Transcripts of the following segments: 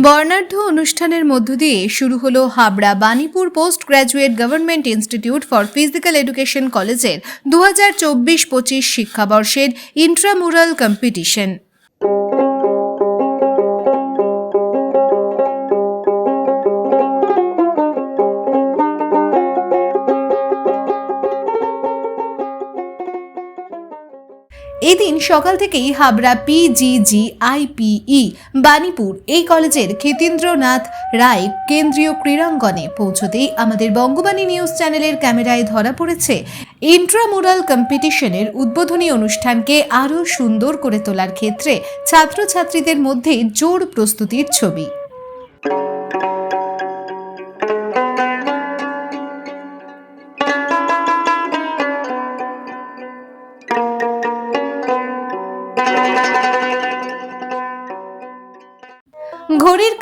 বর্ণাঢ্য অনুষ্ঠানের মধ্য দিয়ে শুরু হলো Habra Banipur post graduate government institute for physical education কলেজের দু হাজার চব্বিশ পঁচিশ শিক্ষাবর্ষের ইন্ট্রামুরাল কম্পিটিশন। এদিন সকাল থেকেই হাবড়া পিজিজি আইপিই বানিপুর এই কলেজের ক্ষেতীন্দ্রনাথ রায় কেন্দ্রীয় ক্রীড়াঙ্গনে পৌঁছতেই আমাদের বঙ্গবাণী নিউজ চ্যানেলের ক্যামেরায় ধরা পড়েছে ইন্ট্রামুরাল কম্পিটিশনের উদ্বোধনী অনুষ্ঠানকে আরও সুন্দর করে তোলার ক্ষেত্রে ছাত্রছাত্রীদের মধ্যে জোর প্রস্তুতির ছবি।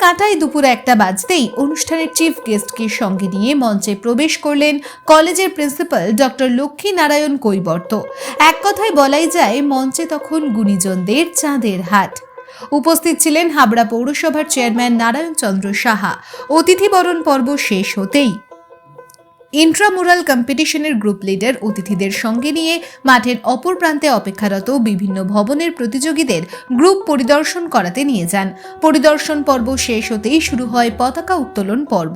কাঁটায় দুপুর একটা বাজতেই অনুষ্ঠানের চিফ গেস্টকে সঙ্গে নিয়ে মঞ্চে প্রবেশ করলেন কলেজের প্রিন্সিপাল ডক্টর লক্ষ্মী নারায়ণ কৈবর্ত। এক কথায় বলাই যায়, মঞ্চে তখন গুণীজনদের চাঁদের হাট। উপস্থিত ছিলেন হাবড়া পৌরসভার চেয়ারম্যান নারায়ণ চন্দ্র সাহা অতিথিবরণ পর্ব শেষ হতেই ইন্ট্রামুরাল কম্পিটিশনের গ্রুপ লিডার অতিথিদের সঙ্গে নিয়ে মাঠের অপর প্রান্তে অপেক্ষারত বিভিন্ন ভবনের প্রতিযোগীদের গ্রুপ পরিদর্শন করাতে নিয়ে যান। পরিদর্শন পর্ব শেষ হতেই শুরু হয় পতাকা উত্তোলন পর্ব।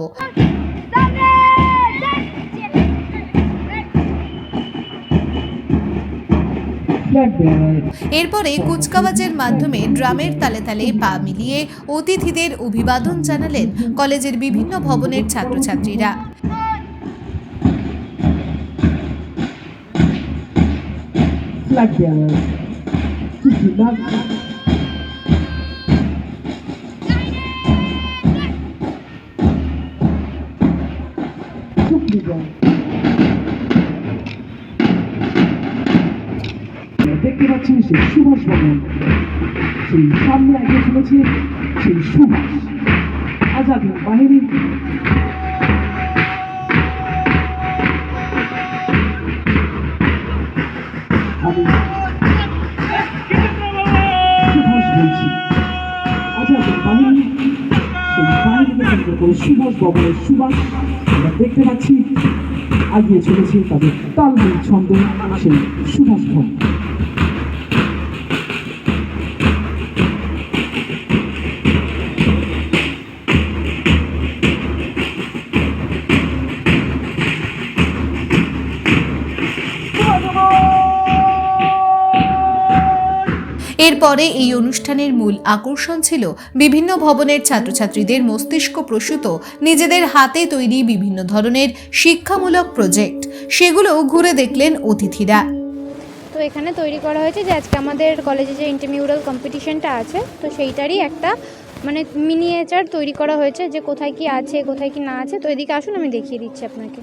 এরপরে কুচকাওয়াজের মাধ্যমে ড্রামের তালে তালে পা মিলিয়ে অতিথিদের অভিবাদন জানালেন কলেজের বিভিন্ন ভবনের ছাত্রছাত্রীরা। Group leader. দেখতে পাচ্ছেন সেই সুভাষ ভবন সেই সামনে আগে চলেছে সেই সুভাষ। আজাদ বাহিনী। করে সুভাষ ভবনের সুভাষ আমরা দেখতে পাচ্ছি, আগিয়ে চলেছে তাদের তাল ছন্দ, সেই সুভাষ ভবন। এরপরে এই অনুষ্ঠানের মূল আকর্ষণ ছিল বিভিন্ন ভবনের ছাত্রছাত্রীদের মস্তিষ্ক প্রসূত, নিজেদের হাতে তৈরি বিভিন্ন ধরনের শিক্ষামূলক প্রজেক্ট। সেগুলো ঘুরে দেখলেন অতিথিরা। তো এখানে তৈরি করা হয়েছে যে আজকে আমাদের কলেজে যে ইন্টারমিউরাল কম্পিটিশনটা আছে, তো সেইটারই একটা মানে মিনিয়েচার তৈরি করা হয়েছে যে কোথায় কি আছে, কোথায় কি না আছে। তো এদিকে আসুন, আমি দেখিয়ে দিচ্ছি আপনাকে।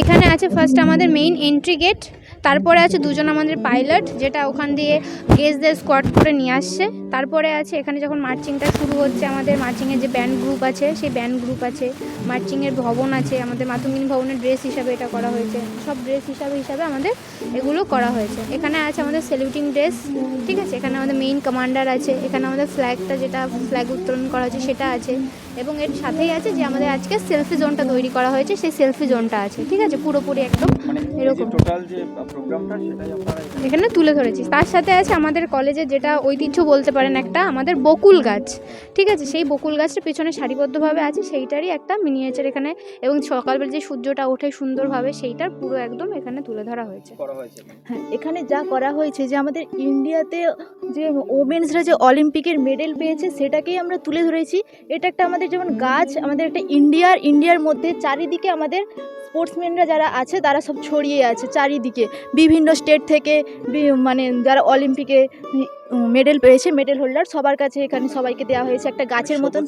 এখানে আছে ফার্স্ট আমাদের মেইন এন্ট্রি গেট তারপরে আছে দুজন আমাদের পাইলট, যেটা ওখান দিয়ে গেস্টদের স্কোয়াড করে নিয়ে আসছে। তারপরে আছে এখানে যখন মার্চিংটা শুরু হচ্ছে, আমাদের মার্চিংয়ের যে ব্যান্ড গ্রুপ আছে, সেই ব্যান্ড গ্রুপ আছে মার্চিংয়ের ভবন আছে, আমাদের মাতঙ্গিনী ভবনের ড্রেস হিসাবে এটা করা হয়েছে। সব ড্রেস হিসাবে হিসাবে আমাদের এগুলো করা হয়েছে। এখানে আছে আমাদের সেলিউটিং ড্রেস ঠিক আছে? এখানে আমাদের মেইন কমান্ডার আছে। এখানে আমাদের ফ্ল্যাগটা যেটা ফ্ল্যাগ উত্তোলন করা হয়েছে, সেটা আছে। এবং এর সাথেই আছে যে আমাদের আজকে সেলফি জোনটা তৈরি করা হয়েছে সেই সেলফি জোনটা আছে ঠিক আছে? পুরোপুরি একদম মানে এরকম। টোটাল যে প্রোগ্রামটা সেটাই আপনারা এখানে তুলে ধরেছি। তার সাথে আছে আমাদের কলেজে যেটা ঐতিহ্য বলতে পারেন একটা আমাদের বকুল গাছ ঠিক আছে? সেই বকুল গাছটা পেছনে সারিবদ্ধভাবে আছে সেইটারই একটা মিনিয়েচার এখানে এবং সকালবেলা যে সূর্যটা ওঠে সুন্দরভাবে সেইটার পুরো একদম এখানে তুলে ধরা হয়েছে। হয়েছে। হ্যাঁ এখানে যা করা হয়েছে যে আমাদের ইন্ডিয়াতে যে ওমেন্সরা যে অলিম্পিকের মেডেল পেয়েছে সেটাকেই আমরা তুলে ধরেছি। এটা একটা আমাদের যেমন গাছ, আমাদের একটা ইন্ডিয়ার ইন্ডিয়ার মধ্যে চারিদিকে আমাদের স্পোর্টসম্যানরা যারা আছে, তারা সব ছড়িয়ে আছে চারিদিকে। বিভিন্ন স্টেট থেকে মানে যারা অলিম্পিকে মেডেল পেয়েছে মেডেল হোল্ডার সবার কাছে এখানে সবাইকে দেওয়া হয়েছে একটা গাছের মতন।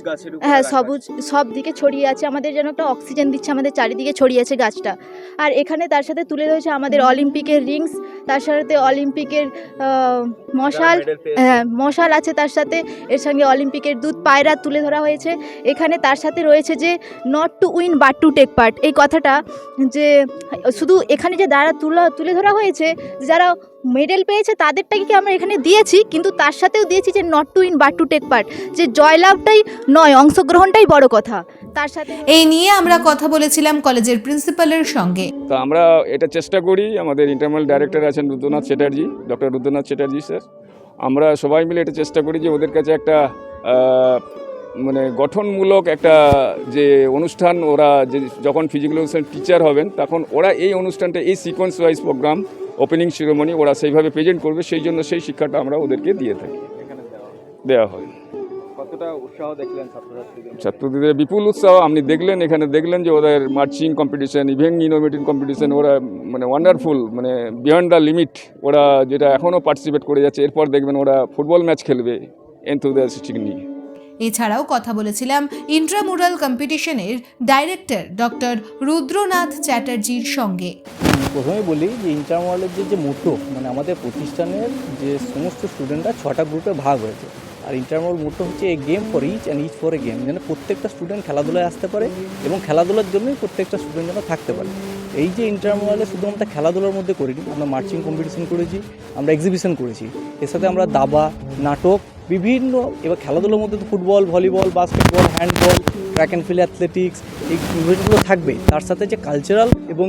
হ্যাঁ সবুজ সব দিকে ছড়িয়ে আছে। আমাদের যেন একটা অক্সিজেন দিচ্ছে আমাদের চারিদিকে ছড়িয়ে আছে গাছটা। আর এখানে তার সাথে তুলে ধরেছে আমাদের অলিম্পিকের রিংস তার সাথে অলিম্পিকের মশাল হ্যাঁ মশাল আছে তার সাথে। এর সঙ্গে অলিম্পিকের দুধ পায়রা তুলে ধরা হয়েছে। এখানে তার সাথে রয়েছে যে not to win but to take part এই কথাটা যে শুধু এখানে যে দ্বারা তুলে তুলে ধরা হয়েছে যারা মেডেল পেয়েছে তাদেরটাকে কি আমরা এখানে দিয়েছি? কিন্তু তার সাথেও দিয়েছি যে not to in but to take part যে জয়লাভটাই নয় অংশগ্রহণটাই বড় কথা। তার সাথে এই নিয়ে আমরা কথা বলেছিলাম কলেজের প্রিন্সিপালের সঙ্গে। তো আমরা এটা চেষ্টা করি আমাদের ইন্টারনাল ডাইরেক্টর আছেন রুদ্রনাথ চ্যাটার্জি ডক্টর রুদ্রনাথ চ্যাটার্জি স্যার আমরা সবাই মিলে এটা চেষ্টা করি যে ওদের কাছে একটা মানে গঠনমূলক একটা যে অনুষ্ঠান ওরা যে যখন ফিজিক্যাল টিচার হবেন তখন ওরা এই অনুষ্ঠানটা এই সিকোয়েন্স ওয়াইজ প্রোগ্রাম ওপেনিং শিরোমণি ওরা সেইভাবে প্রেজেন্ট করবে সেই জন্য সেই শিক্ষাটা আমরা ওদেরকে দিয়ে থাকি। দেওয়া হয়। ছাত্রদের বিপুল উৎসাহ আপনি দেখলেন এখানে দেখলেন যে ওদের marching competition event innovative competition ওরা মানে ওয়ান্ডারফুল মানে বিয়ন্ড দ্য লিমিট ওরা যেটা এখনও পার্টিসিপেট করে যাচ্ছে এরপর দেখবেন ওরা ফুটবল ম্যাচ খেলবে এনথুজিয়াস্টিক নিয়ে। এছাড়াও কথা বলেছিলাম ইন্ট্রামুরাল কম্পিটিশনের ডাইরেক্টর ডক্টর রুদ্রনাথ চ্যাটার্জির সঙ্গে। প্রথমে বলি যে ইন্টারমোয়ালের যে যে মোটো মানে আমাদের প্রতিষ্ঠানের যে সমস্ত স্টুডেন্টরা ছটা গ্রুপে ভাগ হয়েছে। আর ইন্টারমোয়াল মোটো হচ্ছে a game for each and each for a game যেন প্রত্যেকটা স্টুডেন্ট খেলাধুলায় আসতে পারে এবং খেলাধুলার জন্যই প্রত্যেকটা স্টুডেন্ট যেন থাকতে পারে। এই যে ইন্টারমোয়ালে শুধু আমরা খেলাধুলার মধ্যে করিনি, আমরা মার্চিং কম্পিটিশন করেছি, আমরা এক্সিবিশন করেছি। এর সাথে আমরা দাবা, নাটক, বিভিন্ন এবার খেলাধুলার মধ্যে তো football volleyball basketball handball track and field athletics এই ইভেন্টগুলো থাকবেই তার সাথে যে কালচারাল এবং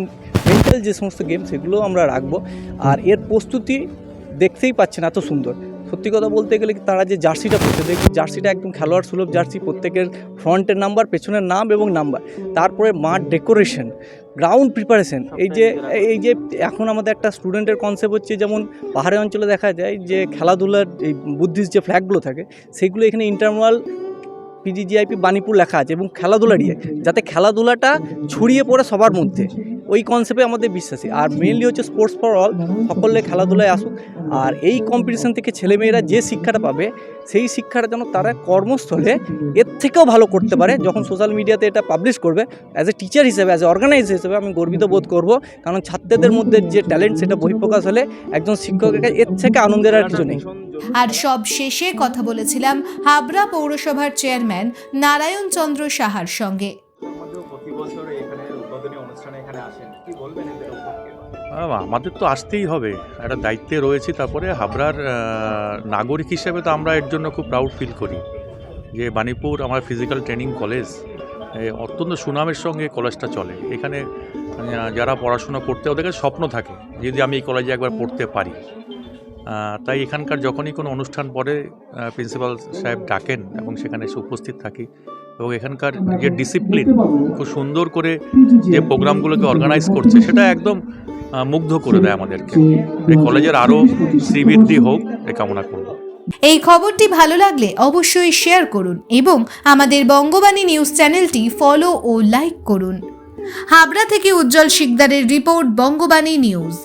মেন্টাল যে সমস্ত গেম সেগুলো আমরা রাখব। আর এর প্রস্তুতি দেখতেই পাচ্ছেন এত সুন্দর। সত্যি কথা বলতে গেলে তারা যে জার্সিটা পরছে, দেখি জার্সিটা একদম খেলোয়াড় সুলভ জার্সি, প্রত্যেকের ফ্রন্টের নাম্বার, পেছনের নাম এবং নাম্বার। তারপরে মাঠ ডেকোরেশন, গ্রাউন্ড প্রিপারেশন। এই যে এই যে এখন আমাদের একটা স্টুডেন্টের কনসেপ্ট হচ্ছে যেমন পাহাড়ি অঞ্চলে দেখা যায় যে খেলাধুলার এই বুদ্ধিস্ট যে ফ্ল্যাগগুলো থাকে, সেগুলো এখানে ইন্টারনাল পিজিজিআইপি বানিপুর লেখা আছে এবং খেলাধুলা নিয়ে যাতে খেলাধুলাটা ছড়িয়ে পড়ে সবার মধ্যে। ওই কনসেপ্টে আমাদের বিশ্বাসী। আর মেনলি হচ্ছে স্পোর্টস ফর অল সকলে খেলাধুলায় আসুক। আর এই কম্পিটিশন থেকে ছেলেমেয়েরা যে শিক্ষাটা পাবে, সেই শিক্ষাটা যেন তারা কর্মস্থলে এর থেকেও ভালো করতে পারে। যখন সোশ্যাল মিডিয়াতে এটা পাবলিশ করবে অ্যাজ এ টিচার হিসেবে অ্যাজ এ অর্গানাইজ হিসেবে আমি গর্বিত বোধ করব। কারণ ছাত্রদের মধ্যে যে ট্যালেন্ট সেটা বহিঃপ্রকাশ হলে একজন শিক্ষকের কাছে এর থেকে আনন্দের আর কিছু নেই। আর সব শেষে কথা বলেছিলাম হাবড়া পৌরসভার চেয়ারম্যান নারায়ণ চন্দ্র সাহার সঙ্গে। এখানে আসেন। কি বলবেন এদের আমাদের তো আসতেই হবে। একটা দায়িত্বে রয়েছি, তারপরে হাবড়ার নাগরিক হিসেবে তো আমরা এর জন্য খুব প্রাউড ফিল করি। যে বাণীপুর আমার ফিজিক্যাল ট্রেনিং কলেজ অত্যন্ত সুনামের সঙ্গে কলেজটা চলে। এখানে যারা পড়াশোনা করতে ওদের কাছে স্বপ্ন থাকে যদি আমি এই কলেজে একবার পড়তে পারি। তাই এখানকার যখনই কোনো অনুষ্ঠান পড়ে প্রিন্সিপাল সাহেব ডাকেন এবং সেখানে এসে উপস্থিত থাকি এবং এখানকার যে ডিসিপ্লিন খুব সুন্দর করে যে প্রোগ্রামগুলোকে অর্গানাইজ করছে সেটা একদম মুগ্ধ করে দেয় আমাদেরকে। এই কলেজের আরও শ্রীবৃদ্ধি হোক এ কামনা করব। এই খবরটি ভালো লাগলে অবশ্যই শেয়ার করুন এবং আমাদের বঙ্গবাণী নিউজ চ্যানেলটি ফলো ও লাইক করুন। হাবড়া থেকে উজ্জ্বল শিকদারের রিপোর্ট বঙ্গবাণী নিউজ